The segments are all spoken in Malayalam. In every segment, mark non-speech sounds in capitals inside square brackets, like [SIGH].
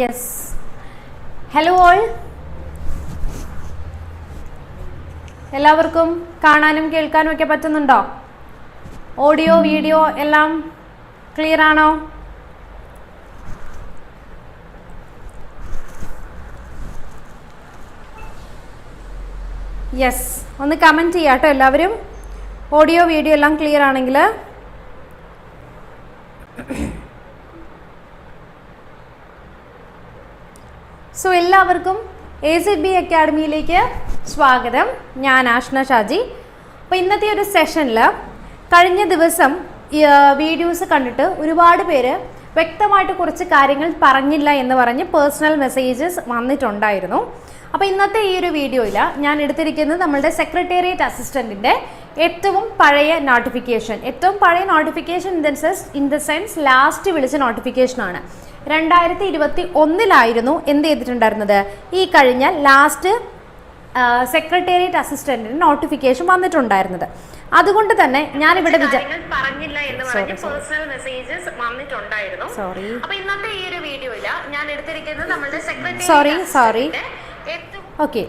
യെസ് ഹലോ ഓൾ എല്ലാവർക്കും കാണാനും കേൾക്കാനും ഒക്കെ പറ്റുന്നുണ്ടോ? ഓഡിയോ വീഡിയോ എല്ലാം ക്ലിയർ ആണോ? യെസ് ഒന്ന് കമന്റ് ചെയ്യാം കേട്ടോ എല്ലാവരും. ഓഡിയോ വീഡിയോ എല്ലാം ക്ലിയർ ആണെങ്കിൽ സോ എല്ലാവർക്കും എ സി ബി അക്കാഡമിയിലേക്ക് സ്വാഗതം. ഞാൻ ആഷ്ന ഷാജി. അപ്പോൾ ഇന്നത്തെ ഒരു സെഷനിൽ കഴിഞ്ഞ ദിവസം വീഡിയോസ് കണ്ടിട്ട് ഒരുപാട് പേര് വ്യക്തമായിട്ട് കുറച്ച് കാര്യങ്ങൾ പറഞ്ഞില്ല എന്ന് പറഞ്ഞ് പേഴ്സണൽ മെസ്സേജസ് വന്നിട്ടുണ്ടായിരുന്നു. അപ്പോൾ ഇന്നത്തെ ഈ ഒരു വീഡിയോയിൽ ഞാൻ എടുത്തിരിക്കുന്നത് നമ്മളുടെ സെക്രട്ടേറിയറ്റ് അസിസ്റ്റന്റിന്റെ ഏറ്റവും പഴയ നോട്ടിഫിക്കേഷൻ ഏറ്റവും പഴയ notification in the sense in the sense last വിളിച്ച നോട്ടിഫിക്കേഷനാണ് രണ്ടായിരത്തി ഇരുപത്തി ഒന്നിലായിരുന്നു എന്ത് ചെയ്തിട്ടുണ്ടായിരുന്നത്? ഈ കഴിഞ്ഞ ലാസ്റ്റ് സെക്രട്ടേറിയറ്റ് അസിസ്റ്റന്റിന് നോട്ടിഫിക്കേഷൻ വന്നിട്ടുണ്ടായിരുന്നത്. അതുകൊണ്ട് തന്നെ ഞാൻ ഇവിടെ പറഞ്ഞില്ല എന്ന് പറഞ്ഞ് പേഴ്സണൽ മെസ്സേജസ് വന്നിട്ടുണ്ടായിരുന്നു. സോറി അപ്പൊ ഇന്നത്തെ ഈ ഒരു വീഡിയോയിൽ ഞാൻ എടുത്തിരിക്കുന്നത് നമ്മുടെ സെക്രട്ടറി സോറി സോറി ഓക്കെ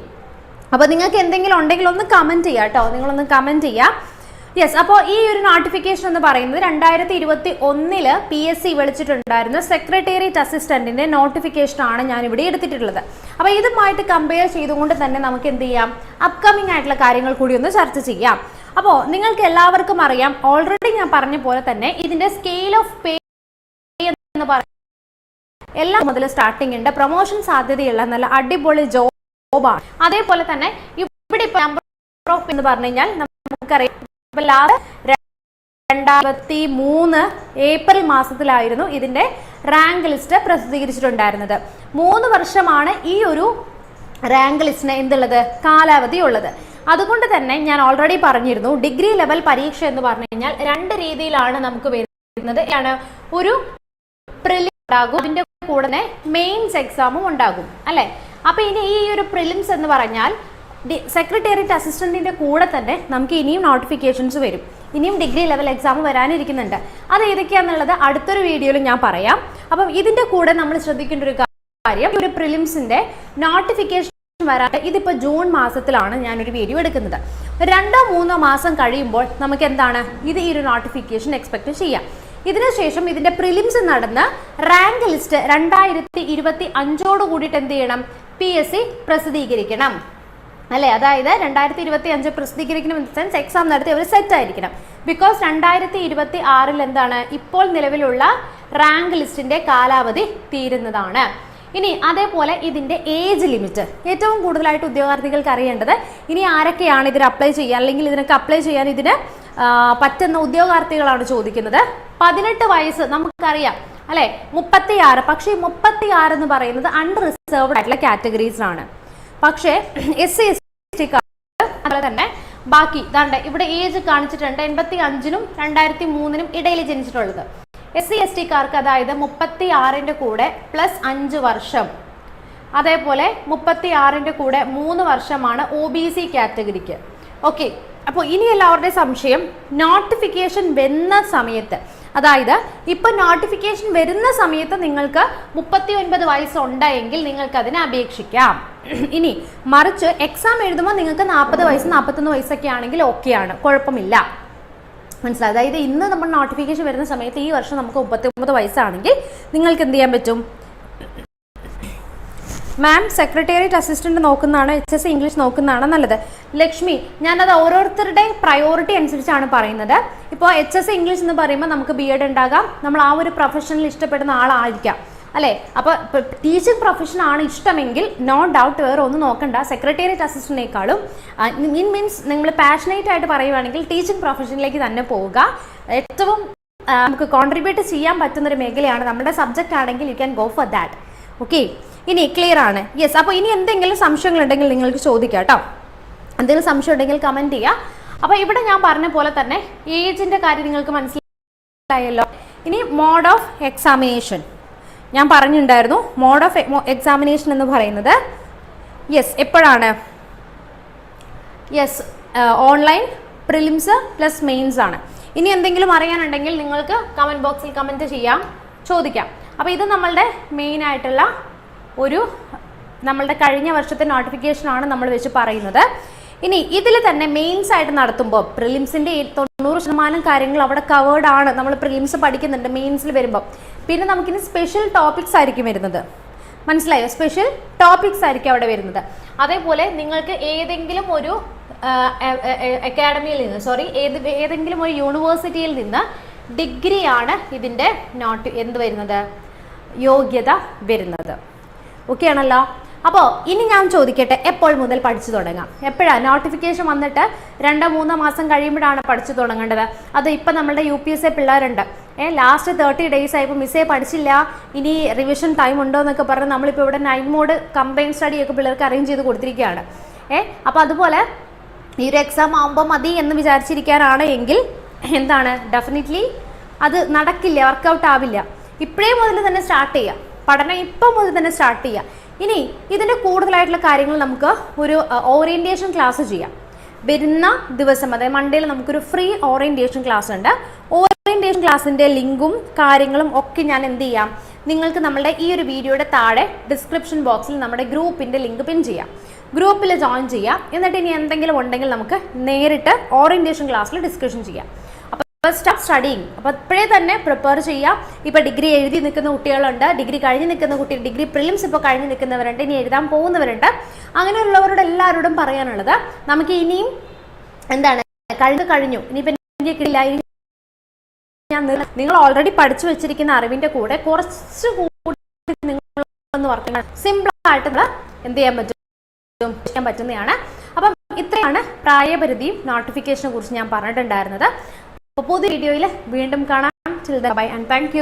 അപ്പോൾ നിങ്ങൾക്ക് എന്തെങ്കിലും ഉണ്ടെങ്കിൽ ഒന്ന് കമന്റ് ചെയ്യാം കേട്ടോ നിങ്ങളൊന്ന് കമന്റ് ചെയ്യുക യെസ് അപ്പോൾ ഈ ഒരു നോട്ടിഫിക്കേഷൻ എന്ന് പറയുന്നത് രണ്ടായിരത്തി ഇരുപത്തി ഒന്നിൽ പി എസ് സി വിളിച്ചിട്ടുണ്ടായിരുന്ന സെക്രട്ടേറിയറ്റ് അസിസ്റ്റന്റിന്റെ നോട്ടിഫിക്കേഷൻ ആണ് ഞാൻ ഇവിടെ എടുത്തിട്ടുള്ളത്. അപ്പോൾ ഇതുമായിട്ട് കമ്പയർ ചെയ്തുകൊണ്ട് തന്നെ നമുക്ക് എന്ത് ചെയ്യാം? അപ്കമിംഗ് ആയിട്ടുള്ള കാര്യങ്ങൾ കൂടി ഒന്ന് ചർച്ച ചെയ്യാം. അപ്പോൾ നിങ്ങൾക്ക് എല്ലാവർക്കും അറിയാം ഓൾറെഡി ഞാൻ പറഞ്ഞ പോലെ തന്നെ ഇതിന്റെ സ്കെയിൽ ഓഫ് പേ എന്ന് പറയുന്നത് എല്ലാം മുതൽ സ്റ്റാർട്ടിംഗ് ഉണ്ട് പ്രൊമോഷൻ സാധ്യതയുള്ള നല്ല അടിപൊളി ജോബാണ് അതേപോലെ തന്നെ ഇവിടെ നമ്പർ ഓഫ് എന്ന് പറഞ്ഞു കഴിഞ്ഞാൽ നമുക്കറിയാം രണ്ടായിരത്തി മൂന്ന് ഏപ്രിൽ മാസത്തിലായിരുന്നു ഇതിന്റെ റാങ്ക് ലിസ്റ്റ് പ്രസിദ്ധീകരിച്ചിട്ടുണ്ടായിരുന്നത്. മൂന്ന് വർഷമാണ് ഈ ഒരു റാങ്ക് ലിസ്റ്റിന് എന്തുള്ളത്? കാലാവധി ഉള്ളത്. അതുകൊണ്ട് തന്നെ ഞാൻ ഓൾറെഡി പറഞ്ഞിരുന്നു ഡിഗ്രി ലെവൽ പരീക്ഷ എന്ന് പറഞ്ഞു കഴിഞ്ഞാൽ രണ്ട് രീതിയിലാണ് നമുക്ക് വരുന്നത്. ആണ് ഒരു പ്രിലിം ഉണ്ടാകും അതിന്റെ കൂടെ മെയിൻസ് എക്സാമും ഉണ്ടാകും അല്ലെ? അപ്പൊ ഇനി ഈ ഒരു പ്രിലിംസ് എന്ന് പറഞ്ഞാൽ സെക്രട്ടേറിയറ്റ് അസിസ്റ്റന്റിന്റെ കൂടെ തന്നെ നമുക്ക് ഇനിയും നോട്ടിഫിക്കേഷൻസ് വരും. ഇനിയും ഡിഗ്രി ലെവൽ എക്സാം വരാനിരിക്കുന്നുണ്ട്. അത് ഏതൊക്കെയാണെന്നുള്ളത് അടുത്തൊരു വീഡിയോയിൽ ഞാൻ പറയാം. അപ്പം ഇതിന്റെ കൂടെ നമ്മൾ ശ്രദ്ധിക്കേണ്ട ഒരു കാര്യം ഒരു പ്രിലിംസിന്റെ നോട്ടിഫിക്കേഷൻ വരാൻ ഇതിപ്പോൾ ജൂൺ മാസത്തിലാണ് ഞാനൊരു വീഡിയോ എടുക്കുന്നത്. രണ്ടോ മൂന്നോ മാസം കഴിയുമ്പോൾ നമുക്ക് എന്താണ്? ഇത് ഈ ഒരു നോട്ടിഫിക്കേഷൻ എക്സ്പെക്ട് ചെയ്യാം. ഇതിനുശേഷം ഇതിന്റെ പ്രിലിംസ് നടന്ന് റാങ്ക് ലിസ്റ്റ് രണ്ടായിരത്തി ഇരുപത്തി അഞ്ചോട് കൂടിയിട്ട് എന്ത് ചെയ്യണം? പി എസ് സി പ്രസിദ്ധീകരിക്കണം. അല്ലെ? അതായത് രണ്ടായിരത്തി ഇരുപത്തി അഞ്ച് പ്രസിദ്ധീകരിക്കണം ഇൻ സെൻസ് എക്സാം നടത്തി അവർ സെറ്റ് ആയിരിക്കണം. ബിക്കോസ് രണ്ടായിരത്തി ഇരുപത്തി ആറിൽ എന്താണ്? ഇപ്പോൾ നിലവിലുള്ള റാങ്ക് ലിസ്റ്റിന്റെ കാലാവധി തീരുന്നതാണ്. ഇനി അതേപോലെ ഇതിന്റെ ഏജ് ലിമിറ്റ് ഏറ്റവും കൂടുതലായിട്ട് ഉദ്യോഗാർത്ഥികൾക്ക് അറിയേണ്ടത് ഇനി ആരൊക്കെയാണ് ഇതിന് അപ്ലൈ ചെയ്യുക അല്ലെങ്കിൽ ഇതിനൊക്കെ അപ്ലൈ ചെയ്യാൻ ഇതിന് പറ്റുന്ന ഉദ്യോഗാർത്ഥികളാണ് ചോദിക്കുന്നത്. പതിനെട്ട് വയസ്സ് നമുക്കറിയാം. അല്ലെ? മുപ്പത്തി ആറ് പക്ഷേ മുപ്പത്തി ആറ് എന്ന് പറയുന്നത് അൺറിസർവ്ഡ് ആയിട്ടുള്ള കാറ്റഗറീസിലാണ് പക്ഷേ എസ് സി എസ് ടി അതുപോലെ തന്നെ ബാക്കി ഇതാണ്ട് ഇവിടെ ഏജ് കാണിച്ചിട്ടുണ്ട് എൺപത്തി അഞ്ചിനും രണ്ടായിരത്തി മൂന്നിനും ഇടയിൽ ജനിച്ചിട്ടുള്ളത് എസ് സി എസ് ടിക്കാർക്ക് അതായത് മുപ്പത്തി ആറിന്റെ കൂടെ പ്ലസ് അഞ്ച് വർഷം. അതേപോലെ മുപ്പത്തി ആറിന്റെ കൂടെ മൂന്ന് വർഷമാണ് ഒ ബി സി കാറ്റഗറിക്ക് ഓക്കെ അപ്പോൾ ഇനി എല്ലാവരുടെയും സംശയം നോട്ടിഫിക്കേഷൻ വന്ന സമയത്ത് അതായത് ഇപ്പൊ നോട്ടിഫിക്കേഷൻ വരുന്ന സമയത്ത് നിങ്ങൾക്ക് മുപ്പത്തി ഒൻപത് വയസ്സുണ്ടെങ്കിൽ നിങ്ങൾക്ക് അതിനെ അപേക്ഷിക്കാം. [CLEARS THROAT] ഇനി മറിച്ച് എക്സാം എഴുതുമ്പോൾ നിങ്ങൾക്ക് നാൽപ്പത് വയസ്സ് നാൽപ്പത്തൊന്ന് വയസ്സൊക്കെ ആണെങ്കിൽ ഓക്കെയാണ്. കുഴപ്പമില്ല. മനസ്സിലായി? അതായത് ഇന്ന് നമ്മൾ നോട്ടിഫിക്കേഷൻ വരുന്ന സമയത്ത് ഈ വർഷം നമുക്ക് മുപ്പത്തി ഒമ്പത് വയസ്സാണെങ്കിൽ നിങ്ങൾക്ക് എന്ത് ചെയ്യാൻ പറ്റും? മാം സെക്രട്ടേറിയറ്റ് അസിസ്റ്റന്റ് നോക്കുന്നതാണ് എച്ച് എസ് ഇംഗ്ലീഷ് നോക്കുന്നതാണ് നല്ലത്. ലക്ഷ്മി ഞാനത് ഓരോരുത്തരുടെ പ്രയോറിറ്റി അനുസരിച്ചാണ് പറയുന്നത്. ഇപ്പോൾ എച്ച് എസ് ഇംഗ്ലീഷ് എന്ന് പറയുമ്പോൾ നമുക്ക് ബി എഡ് ഉണ്ടാകാം. നമ്മൾ ആ ഒരു പ്രൊഫഷനിൽ ഇഷ്ടപ്പെടുന്ന ആളായിരിക്കാം. അല്ലേ? അപ്പോൾ ടീച്ചിങ് പ്രൊഫഷൻ ആണ് ഇഷ്ടമെങ്കിൽ നോ ഡൗട്ട് വേറെ ഒന്നും നോക്കണ്ട. സെക്രട്ടേറിയറ്റ് അസിസ്റ്റന്റിനേക്കാളും ഇൻ മീൻസ് നിങ്ങൾ പാഷനേറ്റ് ആയിട്ട് പറയുവാണെങ്കിൽ ടീച്ചിങ് പ്രൊഫഷനിലേക്ക് തന്നെ പോവുക. ഏറ്റവും നമുക്ക് കോൺട്രിബ്യൂട്ട് ചെയ്യാൻ പറ്റുന്ന ഒരു മേഖലയാണ്. നമ്മുടെ സബ്ജക്റ്റ് ആണെങ്കിൽ you can go for that okay ഇനി ക്ലിയർ ആണ്. യെസ് അപ്പോൾ ഇനി എന്തെങ്കിലും സംശയങ്ങൾ ഉണ്ടെങ്കിൽ നിങ്ങൾക്ക് ചോദിക്കാം കേട്ടോ. എന്തെങ്കിലും സംശയം ഉണ്ടെങ്കിൽ കമന്റ് ചെയ്യുക അപ്പോൾ ഇവിടെ ഞാൻ പറഞ്ഞ പോലെ തന്നെ ഏജിന്റെ കാര്യം നിങ്ങൾക്ക് മനസ്സിലായല്ലോ. ഇനി മോഡ് ഓഫ് എക്സാമിനേഷൻ ഞാൻ പറഞ്ഞിട്ടുണ്ടായിരുന്നു മോഡ് ഓഫ് എക്സാമിനേഷൻ എന്ന് പറയുന്നത് യെസ് എപ്പോഴാണ്? Yes online prelims plus mains ആണ്. ഇനി എന്തെങ്കിലും അറിയാനുണ്ടെങ്കിൽ നിങ്ങൾക്ക് കമന്റ് ബോക്സിൽ കമന്റ് ചെയ്യാം ചോദിക്കാം. അപ്പോൾ ഇത് നമ്മളുടെ മെയിൻ ആയിട്ടുള്ള ഒരു നമ്മളുടെ കഴിഞ്ഞ വർഷത്തെ നോട്ടിഫിക്കേഷനാണ് നമ്മൾ വെച്ച് പറയുന്നത്. ഇനി ഇതിൽ തന്നെ മെയിൻസ് ആയിട്ട് നടത്തുമ്പോൾ പ്രിലിംസിന്റെ തൊണ്ണൂറ് ശതമാനം കാര്യങ്ങൾ അവിടെ കവേർഡ് ആണ്. നമ്മൾ പ്രിലിംസ് പഠിക്കുന്നുണ്ട് മെയിൻസിൽ വരുമ്പോൾ പിന്നെ നമുക്കിനി സ്പെഷ്യൽ ടോപ്പിക്സ് ആയിരിക്കും വരുന്നത്. മനസ്സിലായോ? സ്പെഷ്യൽ ടോപ്പിക്സ് ആയിരിക്കും അവിടെ വരുന്നത്. അതേപോലെ നിങ്ങൾക്ക് ഏതെങ്കിലും ഒരു അക്കാഡമിയിൽ നിന്ന് സോറി ഏത് ഏതെങ്കിലും ഒരു യൂണിവേഴ്സിറ്റിയിൽ നിന്ന് ഡിഗ്രിയാണ് ഇതിന്റെ നോട്ട് എന്ത് വരുന്നത്? യോഗ്യത വരുന്നത്. ഓക്കെ ആണല്ലോ? അപ്പോൾ ഇനി ഞാൻ ചോദിക്കട്ടെ എപ്പോൾ മുതൽ പഠിച്ചു തുടങ്ങാം? എപ്പോഴാണ് നോട്ടിഫിക്കേഷൻ വന്നിട്ട് രണ്ടോ മൂന്നോ മാസം കഴിയുമ്പോഴാണ് പഠിച്ചു തുടങ്ങേണ്ടത്. അത് ഇപ്പം നമ്മളുടെ യു പി എസ് എ പിള്ളേരുണ്ട്. ഏ ലാസ്റ്റ് തേർട്ടി ഡേയ്സ് ആയപ്പോൾ മിസ്സേ പഠിച്ചില്ല. ഇനി റിവിഷൻ ടൈം ഉണ്ടോ എന്നൊക്കെ പറഞ്ഞ് നമ്മളിപ്പോൾ ഇവിടെ നൈൻ മോഡ് കമ്പൈൻ സ്റ്റഡി ഒക്കെ പിള്ളേർക്ക് അറേഞ്ച് ചെയ്ത് കൊടുത്തിരിക്കുകയാണ്. ഏ അപ്പോൾ അതുപോലെ ഈ ഒരു എക്സാം ആകുമ്പോൾ മതി എന്ന് വിചാരിച്ചിരിക്കാനാണ് എങ്കിൽ എന്താണ്? ഡെഫിനറ്റ്ലി അത് നടക്കില്ല വർക്കൗട്ട് ആവില്ല. ഇപ്പോഴേ മുതൽ തന്നെ സ്റ്റാർട്ട് ചെയ്യാം. പഠനം ഇപ്പം മുതൽ തന്നെ സ്റ്റാർട്ട് ചെയ്യാം. ഇനി ഇതിന്റെ കൂടുതലായിട്ടുള്ള കാര്യങ്ങൾ നമുക്ക് ഒരു ഓറിയന്റേഷൻ ക്ലാസ് ചെയ്യാം. വരുന്ന ദിവസം അതായത് മൺഡേയിൽ നമുക്കൊരു ഫ്രീ ഓറിയന്റേഷൻ ക്ലാസ് ഉണ്ട്. ഓറിയന്റേഷൻ ക്ലാസ്സിന്റെ ലിങ്കും കാര്യങ്ങളും ഒക്കെ ഞാൻ എന്ത് ചെയ്യാം? നിങ്ങൾക്ക് നമ്മുടെ ഈ ഒരു വീഡിയോയുടെ താഴെ ഡിസ്ക്രിപ്ഷൻ ബോക്സിൽ നമ്മുടെ ഗ്രൂപ്പിന്റെ ലിങ്ക് പിൻ ചെയ്യാം. ഗ്രൂപ്പിൽ ജോയിൻ ചെയ്യാം. എന്നിട്ട് ഇനി എന്തെങ്കിലും ഉണ്ടെങ്കിൽ നമുക്ക് നേരിട്ട് ഓറിയന്റേഷൻ ക്ലാസ്സിൽ ഡിസ്കഷൻ ചെയ്യാം. സ്റ്റാർട്ട് സ്റ്റഡിങ് അപ്പോൾ ഇപ്പോഴേ തന്നെ പ്രിപ്പയർ ചെയ്യാം. ഇപ്പോൾ ഡിഗ്രി എഴുതി നിൽക്കുന്ന കുട്ടികളുണ്ട്. ഡിഗ്രി കഴിഞ്ഞ് നിൽക്കുന്ന കുട്ടി ഡിഗ്രി പ്രിലിംസ് ഇപ്പോൾ കഴിഞ്ഞ് നിൽക്കുന്നവരുണ്ട്. ഇനി എഴുതാൻ പോകുന്നവരുണ്ട്. അങ്ങനെയുള്ളവരോട് എല്ലാവരോടും പറയാനുള്ളത് നമുക്ക് ഇനിയും എന്താണ്? കഴിഞ്ഞു കഴിഞ്ഞു. ഇനിയിപ്പോൾ എനിക്ക് കിട്ടില്ല. ഇനി ഞാൻ നിങ്ങൾ ഓൾറെഡി പഠിച്ചു വെച്ചിരിക്കുന്ന അറിവിന്റെ കൂടെ കുറച്ച് കൂടി നിങ്ങൾ ഒന്ന് സിമ്പിൾ ആയിട്ട് നമ്മൾ എന്ത് ചെയ്യാൻ പറ്റും? പറ്റുന്നതാണ്. അപ്പം ഇത്രയാണ് പ്രായപരിധിയും നോട്ടിഫിക്കേഷനെ കുറിച്ച് ഞാൻ പറഞ്ഞിട്ടുണ്ടായിരുന്നത്. അപ്പോൾ പുതിയ വീഡിയോയിൽ വീണ്ടും കാണാം. Children by and thank